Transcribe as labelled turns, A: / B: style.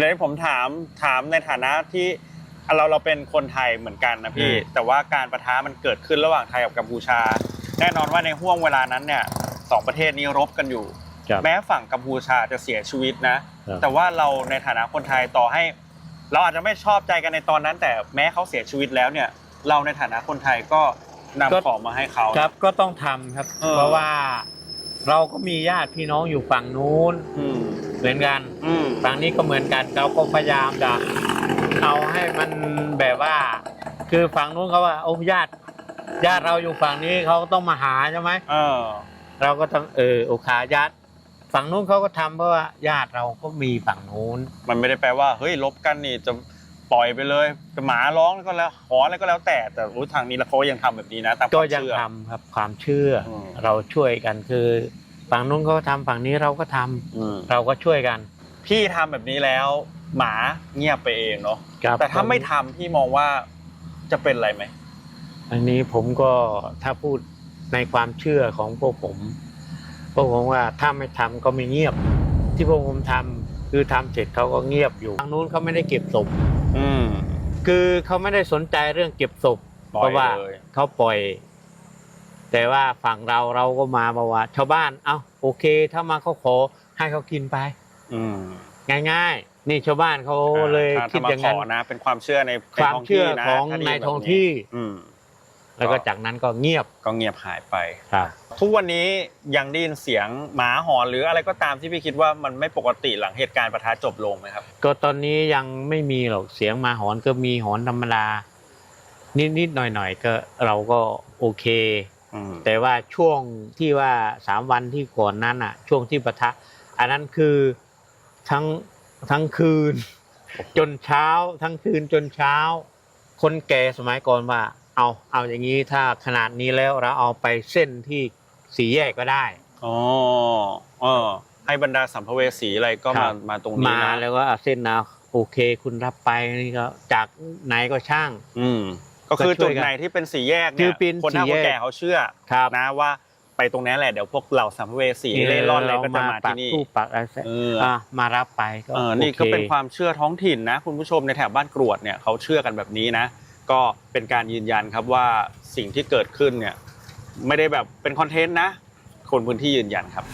A: เลยผมถามถามในฐานะที่เราเราเป็นคนไทยเหมือนกันนะพี่
B: อืม
A: แต่ว่าการประทะมันเกิดขึ้นระหว่างไทยกับกัมพูชา แน่นอนว่าในห่วงเวลานั้นเนี่ยสองประเทศนี้รบกันอยู่
B: ครับ
A: แม้ฝั่งกัมพูชาจะเสียชีวิตนะ
B: ครับ
A: แต่ว่าเราในฐานะคนไทยต่อให้ เราอาจจะไม่ชอบใจกันในตอนนั้น แต่แม้เขาเสียชีวิตแล้วเนี่ย เราในฐานะคนไทยก็นำของมาให้เขา
B: ครับก็ต้องทำครับ
A: เออ
B: เพราะว่าเราก็มีญาติพี่น้องอยู่ฝั่งนู้น
A: อืม
B: เหมือนกัน
A: อืม
B: ฝั่งนี้ก็เหมือนกันเราก็พยายามจะเอาให้มันแบบว่า คือฝั่งนู้นเขาว่าโอ้ญาติญาติเราอยู่ฝั่งนี้เขาก็ต้องมาหาใช่ไหม
A: เออ
B: เราก็ต้องเออโอคาญาติฝั่งนู้นเขาก็ทำเพราะว่าญาติเราก็มีฝั่งนู้น
A: มันไม่ได้แปลว่าเฮ้ยลบกันนี่จะปล่อยไปเลยจะหมาร้องก็แล้วหอนอะไรก็แล้วแต่แต่รู้ทางนี้แล้วเขายังทำแบบนี้นะตามค
B: ก็
A: วาม
B: ยัง
A: เชื่อ
B: ทำครับความเชื่ออ
A: ม
B: เราช่วยกันคือ ฝั่งนู้นเขาทำฝั่งนี้เราก็ทำ
A: อืม
B: เราก็ช่วยกัน
A: พี่ทำแบบนี้แล้ว หมาเงียบไปเองเนาะ
B: ครับ
A: แต่ถ้าไม่ทำพี่มองว่าจะเป็นอะไรไหม
B: อันนี้ผมก็ถ้าพูดในความเชื่อของพวกผมพวกผมว่าถ้าไม่ทำก็ไม่เงียบ ที่พวกผมทำคือทำเสร็จเขาก็เงียบอยู่ทางนู้นเขาไม่ได้เก็บศพ
A: อืม
B: คือเขาไม่ได้สนใจเรื่องเก็บศพ
A: ปล่อย
B: เพราะว่า
A: เลย
B: เขาปล่อย แต่ว่าฝั่งเราเราก็มาบอกว่า ชาวบ้านเอ้าโอเค ถ้ามาเขาขอให้เขากินไป
A: อืม
B: ง่ายๆ นี่ชาวบ้านเขาเลย
A: ถ้า
B: คิด
A: ถ้ามา
B: อย่าง
A: ข
B: นั้น
A: อนะ เป็นความเชื่อใน
B: ความเชื่อ
A: ใน
B: ของ
A: ท้ที่
B: ใน
A: นะ
B: ท้อง
A: ถ้าดีแบบนี้
B: ที่
A: อืม
B: แล้วก็จากนั้นก็เงียบ
A: ก็เงียบหายไป
B: ครับ
A: ทุกวันนี้ยังได้ยินเสียงหมาหอนหรืออะไรก็ตามที่พี่คิดว่ามันไม่ปกติหลังเหตุการณ์ประทะจบลงไหมครับ
B: ก็ตอนนี้ยังไม่มีหรอกเสียงหมาหอนก็มีหอนธรรมดานิดๆหน่อยๆก็เราก็โอเค
A: อืม
B: แต่ว่าช่วงที่ว่าสามวันที่ก่อนนั้นอะ ช่วงที่ปะทะ อันนั้นคือทั้งทั้งคืน จนเช้า ทั้งคืนจนเช้า คนแก่สมัยก่อนว่า เอาเอาอย่างนี้ถ้าขนาดนี้แล้วเราเอาไปเส้นที่สีแยกก็ได้
A: อ๋อเออให้บรรดาสัมภเวสีอะไรก็
B: ครั
A: มา
B: บ
A: มาตรงนี้
B: มา
A: นะ
B: แล้วก็เอาเส้นนะโอเค คุณรับไปนี่ก็จากไหนก็ช่าง
A: อืม ก็คือ
B: ก็ช่
A: จุ
B: ว
A: ด
B: ยกัน
A: ไหนที่เป็นสีแยก
B: คื
A: เนี่
B: อยเป็น
A: คนเฒ่า
B: สี่
A: ค
B: แย
A: น
B: ก
A: แก่เขาเชื่อ
B: ครับ
A: นะว่าไปตรงนี้แหละเดี๋ยวพวกเหล่าสัมภเวสีเล่ร่อนอะไรก็จะมา
B: ปั
A: ที่นี่
B: ตู้ปักอะไรเสร็จ
A: เออ
B: อะมารับไปก็
A: เออนี่
B: โอ
A: ก็
B: ค
A: เป็นความเชื่อท้องถิ่นนะ คุณผู้ชมในแถบบ้านกรวดเนี่ยเขาเชื่อกันแบบนี้นะ ก็เป็นการยืนยันครับว่าสิ่งที่เกิดขึ้นเนี่ยไม่ได้แบบเป็นคอนเทนต์นะ คนพื้นที่ยืนยันครับ